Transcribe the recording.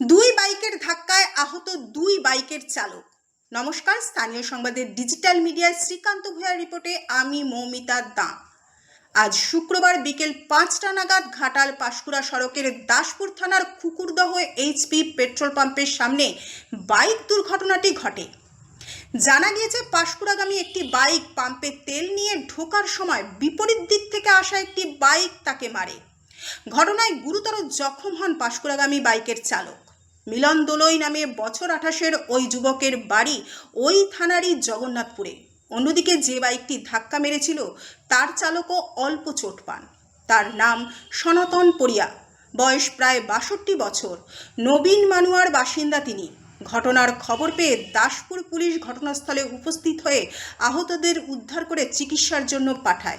দুই বাইকের ধাক্কায় আহত দুই বাইকের চালক। নমস্কার, স্থানীয় সংবাদের ডিজিটাল মিডিয়ার শ্রীকান্ত ভূয়ার রিপোর্টে আমি মৌমিতা দাঁ। আজ শুক্রবার বিকেল পাঁচটা নাগাদ ঘাটাল পাশকুড়া সড়কের দাসপুর থানার কুকুরদহ এইচপি পেট্রোল পাম্পের সামনে বাইক দুর্ঘটনাটি ঘটে। জানা গিয়েছে, পাশকুড়াগামী একটি বাইক পাম্পে তেল নিয়ে ঢোকার সময় বিপরীত দিক থেকে আসা একটি বাইক তাকে মারে। ঘটনায় গুরুতর জখম হন পাঁশকুড়াগামী বাইকের চালক। মিলন দোলই নামে বছর আঠাশের ওই যুবকের বাড়ি ওই থানারই জগন্নাথপুরে। অন্যদিকে যে বাইকটি ধাক্কা মেরেছিল, তার চালকও অল্প চোট পান। তার নাম সনাতন পরিয়া বয়স প্রায় বাষট্টি বছর। নবীন মানুয়ার বাসিন্দা তিনি। ঘটনার খবর পেয়ে দাসপুর পুলিশ ঘটনাস্থলে উপস্থিত হয়ে আহতদের উদ্ধার করে চিকিৎসার জন্য পাঠায়।